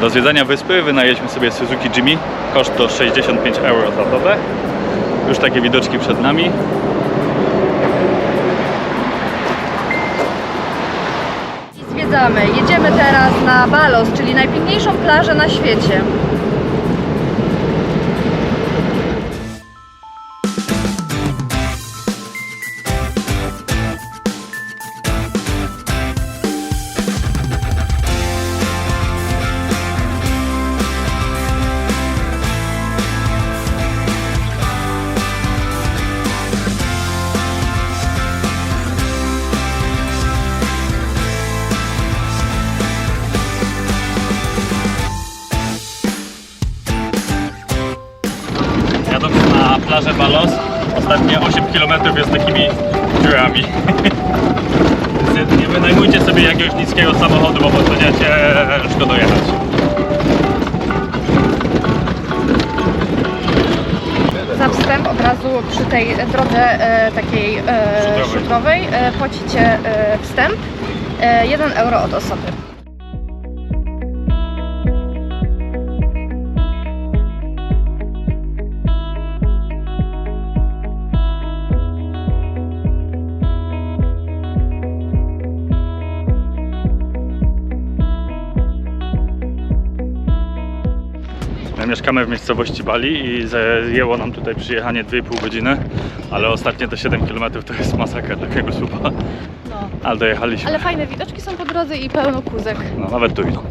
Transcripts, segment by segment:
Do zwiedzania wyspy wynajęliśmy sobie Suzuki Jimmy. Koszt to 65 euro za dobę. Już takie widoczki przed nami. Zwiedzamy. Jedziemy teraz na Balos, czyli najpiękniejszą plażę na świecie. Plażę Balos, ostatnie 8 km jest takimi dziurami. Nie wynajmujcie sobie jakiegoś niskiego samochodu, bo będziecie ciężko dojechać. Za wstęp od razu przy tej drodze e, takiej e, Szutrowej. szutrowej e, płacicie e, wstęp e, 1 euro od osoby. Mieszkamy w miejscowości Bali i zajęło nam tutaj przyjechanie 2,5 godziny, ale ostatnie te 7 km to jest masakra takiego słupa. No. Ale dojechaliśmy. Ale fajne widoczki są po drodze i pełno kózek. No nawet tu idą.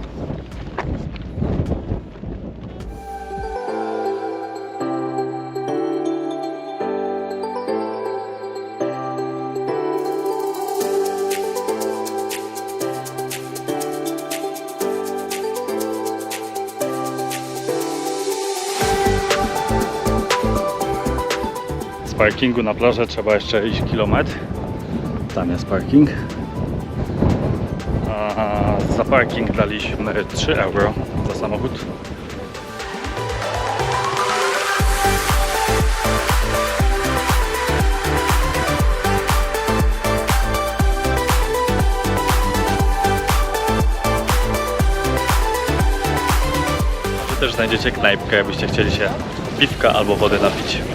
Parkingu na plażę trzeba jeszcze iść kilometr. Tam jest parking. A za parking daliśmy 3 euro za samochód. Też znajdziecie knajpkę, jakbyście chcieli się piwka albo wody napić.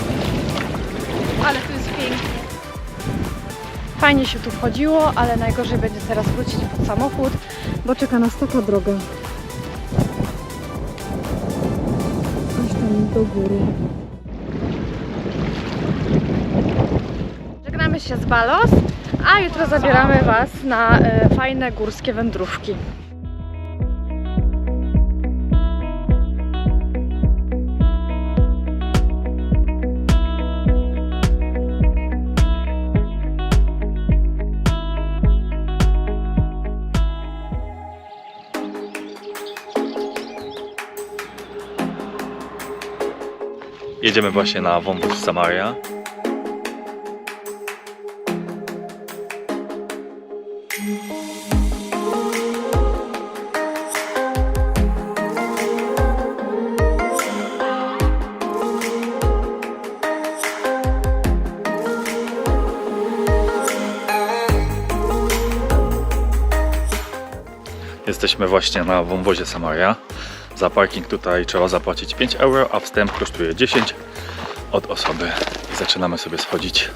Fajnie się tu wchodziło, ale najgorzej będzie teraz wrócić pod samochód, bo czeka nas taka droga. Aż tam do góry. Żegnamy się z Balos, a jutro zabieramy Was na e, fajne górskie wędrówki. Jedziemy właśnie na wąwóz Samaria. Jesteśmy właśnie na wąwozie Samaria. Za parking tutaj trzeba zapłacić 5 euro, a wstęp kosztuje 10 od osoby. I zaczynamy sobie schodzić.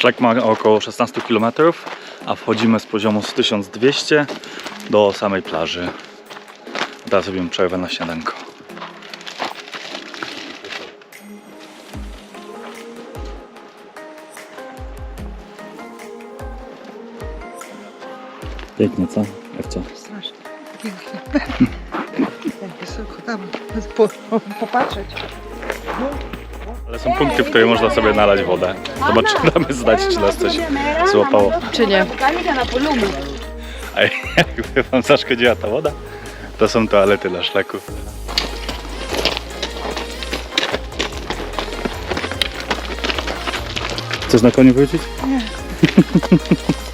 Szlak ma około 16 km, a wchodzimy z poziomu z 1200 do samej plaży. Teraz robimy przerwę na śniadanko. Pięknie, co? Jak co? Strasznie. Pięknie. Jak wysoko tam po, po, popatrzeć. No, są punkty, w których można sobie nalać wodę. Zobaczymy, znać, czy nas coś złapało. Czy nie? A jakby wam zaszkodziła ta woda, to są toalety na szlaku. Chcesz na koniu wrócić?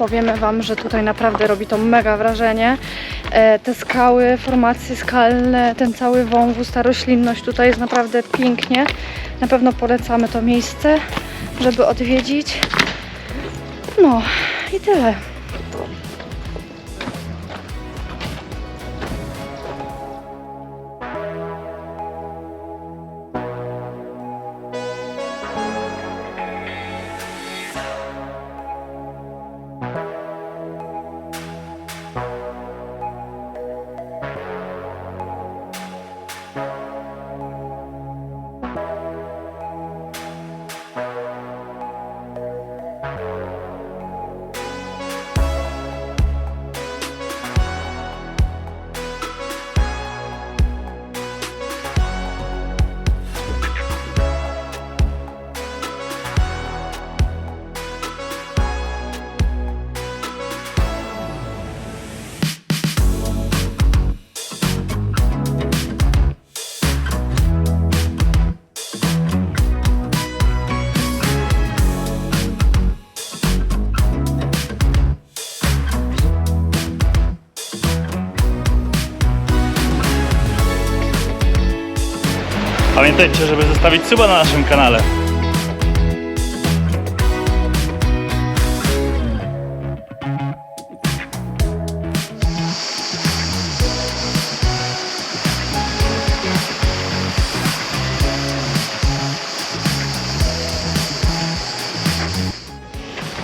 Powiemy Wam, że tutaj naprawdę robi to mega wrażenie. E, te skały, formacje skalne, ten cały wąwóz, ta roślinność tutaj jest naprawdę pięknie. Na pewno polecamy to miejsce, żeby odwiedzić. No i tyle. Pamiętajcie, żeby zostawić suba na naszym kanale.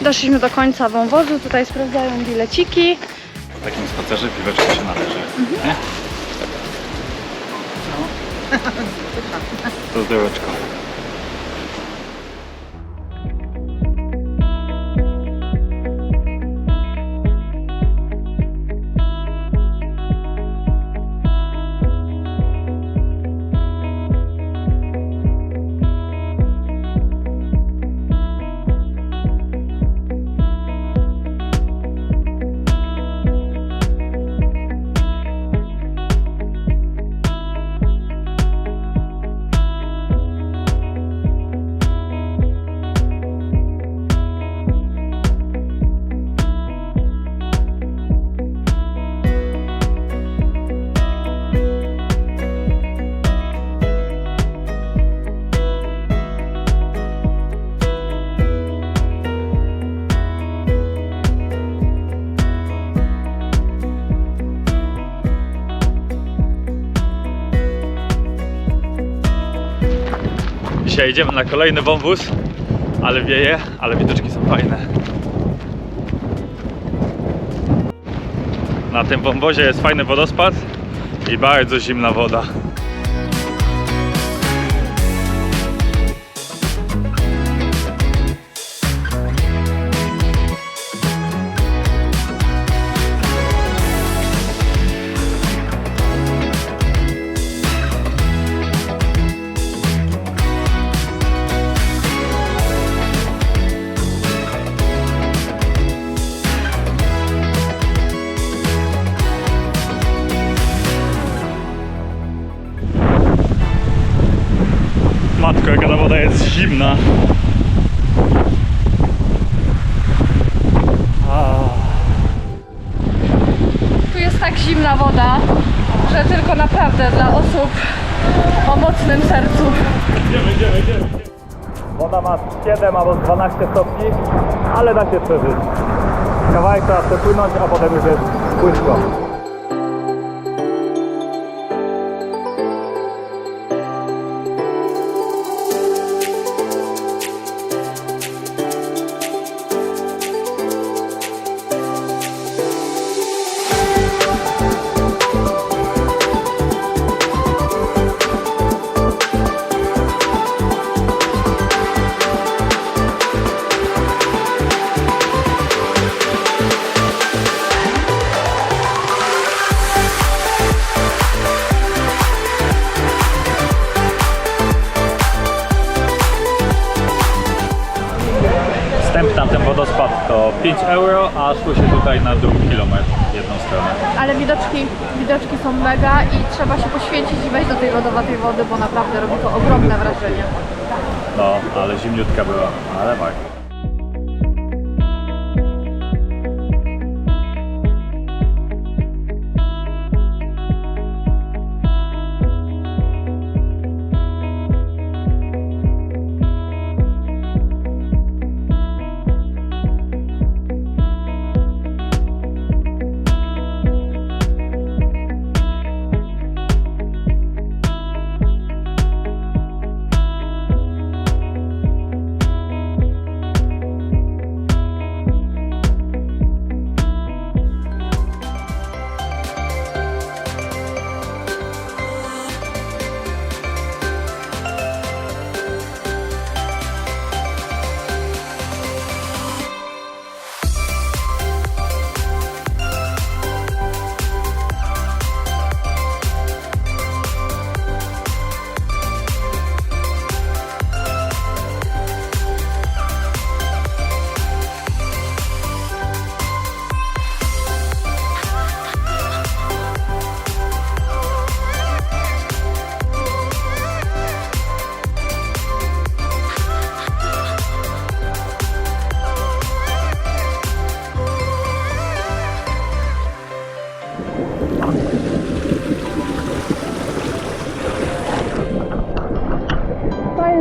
Doszliśmy do końca wąwozu, tutaj sprawdzają bileciki. W takim spacerze piweczko się należy. Nie? To zdroweczko. Idziemy na kolejny wąwóz, ale wieje, ale widoczki są fajne. Na tym wąwozie jest fajny wodospad i bardzo zimna woda. Zimna. Tu jest tak zimna woda, że tylko naprawdę dla osób o mocnym sercu. Idziemy, idziemy, idziemy. Woda ma 7 albo 12 stopni, ale da się przeżyć. Kawałek trzeba przepłynąć, a potem już jest płytko. To 5 euro, a szło się tutaj na dół kilometr w jedną stronę. Ale widoczki, widoczki są mega i trzeba się poświęcić i wejść do tej lodowatej wody, bo naprawdę robi to ogromne wrażenie. No, ale zimniutka była, ale tak.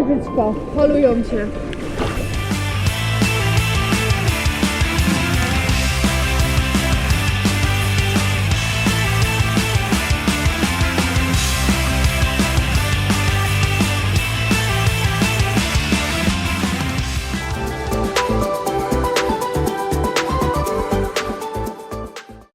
Dziecko, holują cię.